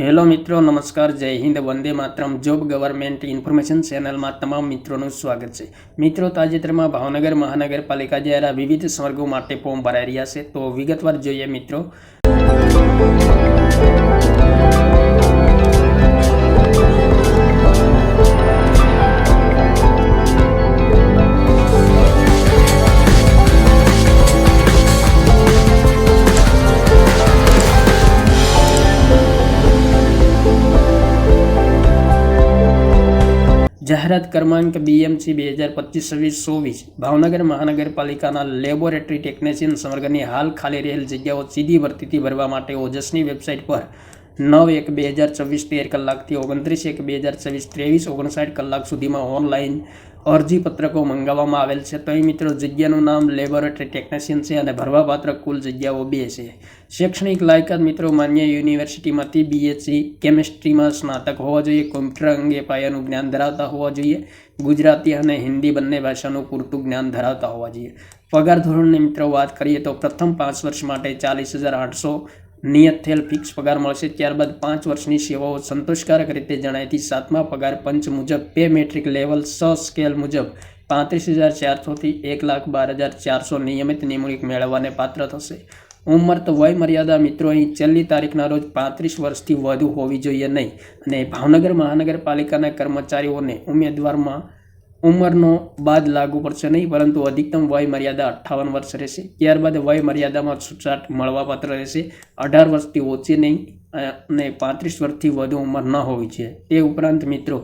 Hello મિત્રો, નમસ્કાર, જય હિન્દ, વંદે માતરમ. જોબ ગવર્મેન્ટ ઇન્ફોર્મેશન ચેનલમાં તમામ મિત્રોનું સ્વાગત છે. મિત્રો, તાજેતરમાં ભાવનગર મહાનગરપાલિકા દ્વારા વિવિધ સ્વર્ગો માટે ફોર્મ ભરાઈ રહ્યા છે. તો વિગતવાર જોઈએ મિત્રો. જાહેરાત ક્રમાંક બીએમસી બે હજાર પચીસ છવ્વીસ ચોવીસ. ભાવનગર મહાનગરપાલિકાના લેબોરેટરી ટેકનિશિયન સંવર્ગની હાલ ખાલી રહેલ જગ્યાઓ સીધી ભરતીથી ભરવા માટે ઓજસની વેબસાઇટ પર નવ એક બે હજાર ચોવીસ તેર કલાકથી ઓગણત્રીસ એક બે હજાર ચોવીસ ત્રેવીસ ઓગણસાઠ કલાક સુધીમાં ઓનલાઈન અરજી પત્રકો મંગાવવામાં આવેલ છે. તો એ મિત્રો, જગ્યાનું નામ લેબોરેટરી ટેકનિશિયન છે અને ભરવાપાત્ર કુલ જગ્યાઓ બે છે. શૈક્ષણિક લાયકાત મિત્રો, માન્ય યુનિવર્સિટીમાંથી બીએસસી કેમિસ્ટ્રીમાં સ્નાતક હોવા જોઈએ, કોમ્પ્યુટર અંગે પાયાનું જ્ઞાન ધરાવતા હોવા જોઈએ, ગુજરાતી અને હિન્દી બંને ભાષાનું પૂરતું જ્ઞાન ધરાવતા હોવા જોઈએ. પગાર ધોરણની મિત્રો વાત કરીએ તો પ્રથમ પાંચ વર્ષ માટે ચાલીસ હજાર આઠસો નિયત થયેલ ફિક્સ પગાર મળશે ત્યારબાદ પાંચ વર્ષની સેવાઓ સંતોષકારક રીતે જણાયથી સાતમા પગાર પંચ મુજબ પે મેટ્રિક લેવલ સ સ્કેલ મુજબ પાંત્રીસ હજાર ચારસોથી એક લાખ બાર હજાર ચારસો નિયમિત નિમણૂક મેળવવાને પાત્ર થશે. ઉંમર તો વય મર્યાદા મિત્રો, અહીં છેલ્લી તારીખના રોજ પાંત્રીસ વર્ષથી વધુ હોવી જોઈએ નહીં અને ભાવનગર મહાનગરપાલિકાના કર્મચારીઓને ઉમેદવારમાં ઉંમરનો બાદ લાગુ પડશે નહીં, પરંતુ અધિકતમ વય મર્યાદા અઠ્ઠાવન વર્ષ રહેશે. ત્યારબાદ વય મર્યાદામાં છૂટછાટ મળવાપાત્ર રહેશે. અઢાર વર્ષથી ઓછી નહીં અને પાંત્રીસ વર્ષથી વધુ ઉંમર ન હોવી જોઈએ. તે ઉપરાંત મિત્રો,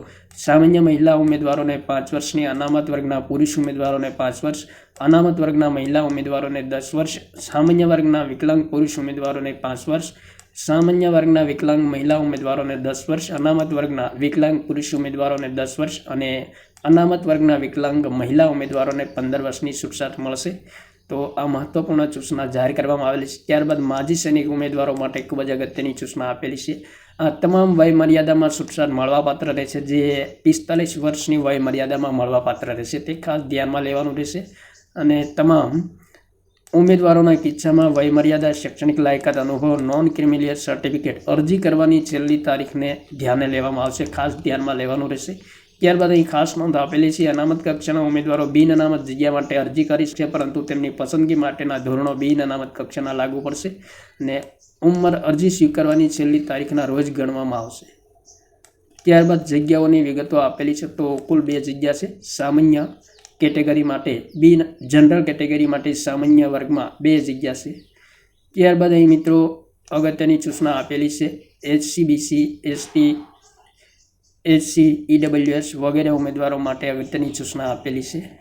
સામાન્ય મહિલા ઉમેદવારોને પાંચ વર્ષની અનામત વર્ગના પુરુષ ઉમેદવારોને પાંચ વર્ષ, અનામત વર્ગના મહિલા ઉમેદવારોને દસ વર્ષ, સામાન્ય વર્ગના વિકલાંગ પુરુષ ઉમેદવારોને પાંચ વર્ષ સામાન્ય વર્ગના વિકલાંગ મહિલા ઉમેદવારોને દસ વર્ષ, અનામત વર્ગના વિકલાંગ પુરુષ ઉમેદવારોને દસ વર્ષ અને અનામત વર્ગના વિકલાંગ મહિલા ઉમેદવારોને પંદર વર્ષની છૂટછાટ મળશે. તો આ મહત્વપૂર્ણ સૂચના જાહેર કરવામાં આવેલી છે. ત્યારબાદ માજી સૈનિક ઉમેદવારો માટે ખૂબ જ અગત્યની સૂચના આપેલી છે. આ તમામ વય મર્યાદામાં છૂટછાટ મળવાપાત્ર રહેશે, જે પિસ્તાલીસ વર્ષની વય મર્યાદામાં મળવાપાત્ર રહેશે. તે ખાસ ધ્યાનમાં લેવાનું રહેશે. અને તમામ ઉમેદવારોના કિસ્સામાં વયમર્યાદા, શૈક્ષણિક લાયકાત, અનુભવ નોન ક્રિમિલિયર સર્ટિફિકેટ અરજી કરવાની છેલ્લી તારીખને ધ્યાને લેવામાં આવશે. ખાસ ધ્યાનમાં લેવાનું રહેશે. ત્યારબાદ અહીં ખાસ નોંધ આપેલી છે, અનામત કક્ષાના ઉમેદવારો બિન અનામત જગ્યા માટે અરજી કરી છે પરંતુ તેમની પસંદગી માટેના ધોરણો બિન અનામત કક્ષાના લાગુ પડશે અને ઉંમર અરજી સ્વીકારવાની છેલ્લી તારીખના રોજ ગણવામાં આવશે. ત્યારબાદ જગ્યાઓની વિગતો આપેલી છે, તો કુલ બે જગ્યા છે. સામાન્ય કેટેગરી માટે, બી જનરલ કેટેગરી માટે સામાન્ય વર્ગમાં બે જગ્યા છે. ત્યારબાદ અહીં મિત્રો અગત્યની સૂચના આપેલી છે. એચસીબીસી, એસટી એચસી ઈડબ્લ્યુએસ વગેરે ઉમેદવારો માટે અગત્યની સૂચના આપેલી છે.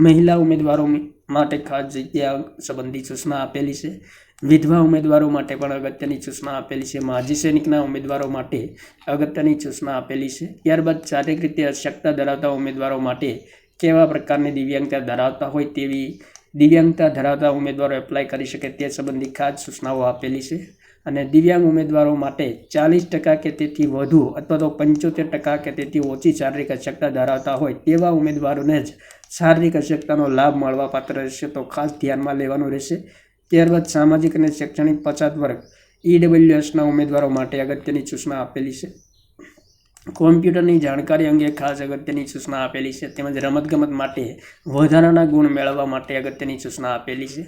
મહિલા ઉમેદવારો માટે ખાસ જગ્યા સંબંધી સૂચના આપેલી છે. વિધવા ઉમેદવારો માટે પણ અગત્યની સૂચના આપેલી છે. માજી સૈનિકના ઉમેદવારો માટે અગત્યની સૂચના આપેલી છે. ત્યારબાદ શારીરિક રીતે અશક્તા ધરાવતા ઉમેદવારો માટે કેવા પ્રકારની દિવ્યાંગતા ધરાવતા હોય તેવી દિવ્યાંગતા ધરાવતા ઉમેદવારો એપ્લાય કરી શકે તે સંબંધી ખાસ સૂચનાઓ આપેલી છે. અને દિવ્યાંગ ઉમેદવારો માટે ચાલીસ ટકા કે તેથી વધુ અથવા તો પંચોતેર ટકા કે તેથી ઓછી શારીરિક અશક્તા ધરાવતા હોય તેવા ઉમેદવારોને જ શારીરિક અશક્તાનો લાભ મળવા પાત્ર રહેશે તો ખાસ ધ્યાનમાં લેવાનું રહેશે. ત્યારબાદ સામાજિક અને શૈક્ષણિક પછાત વર્ગ ઈડબ્લ્યુએસના ઉમેદવારો માટે અગત્યની સૂચના આપેલી છે. કોમ્પ્યુટરની જાણકારી અંગે ખાસ અગત્યની સૂચના આપેલી છે. તેમજ રમતગમત માટે વધારાના ગુણ મેળવવા માટે અગત્યની સૂચના આપેલી છે.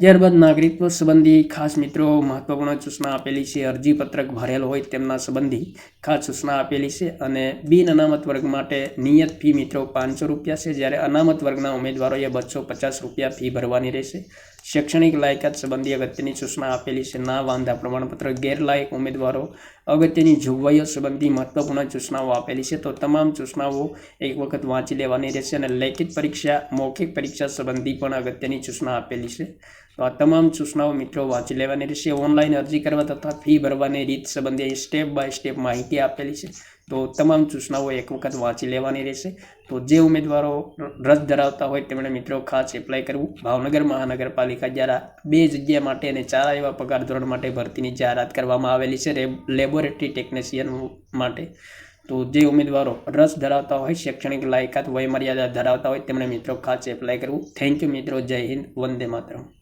ત્યારબાદ નાગરિકત્વ સંબંધી ખાસ મિત્રો મહત્વપૂર્ણ સૂચના આપેલી છે. અરજીપત્રક ભરેલ હોય તેમના સંબંધી ખાસ સૂચના આપેલી છે અને બિન અનામત વર્ગ માટે નિયત ફી મિત્રો પાંચસો રૂપિયા છે. જ્યારે અનામત વર્ગના ઉમેદવારોએ બસો પચાસ રૂપિયા ફી ભરવાની રહેશે. શૈક્ષણિક લાયકાત સંબંધી અગત્યની સૂચના આપેલી છે. ના વાંધા. પ્રમાણપત્ર ગેરલાયક ઉમેદવારો અગત્યની જોગવાઈઓ સંબંધી મહત્વપૂર્ણ સૂચનાઓ આપેલી છે. તો તમામ સૂચનાઓ એક વખત વાંચી લેવાની રહેશે અને લેખિત પરીક્ષા, મૌખિક પરીક્ષા સંબંધી પણ અગત્યની સૂચના આપેલી છે. તો આ તમામ સૂચનાઓ મિત્રો વાંચી લેવાની રહેશે. ઓનલાઈન અરજી કરવા તથા ફી ભરવાની રીત સંબંધી સ્ટેપ બાય સ્ટેપ માહિતી આપેલી છે. તો તમામ સૂચનાઓ એક વખત વાંચી લેવાની રહેશે. તો જે ઉમેદવારો રસ ધરાવતા હોય તેમણે મિત્રો ખાસ એપ્લાય કરવું. ભાવનગર મહાનગરપાલિકા દ્વારા બે જગ્યા માટે અને ચાર એવા પગાર ધોરણ માટે ભરતીની જાહેરાત કરવામાં આવેલી છે લેબોરેટરી ટેકનિશિયન માટે. તો જે ઉમેદવારો રસ ધરાવતા હોય, શૈક્ષણિક લાયકાત વયમર્યાદા ધરાવતા હોય, તેમણે મિત્રો ખાસ એપ્લાય કરવું. થેન્ક યુ મિત્રો, જય હિન્દ, વંદે માતરમ.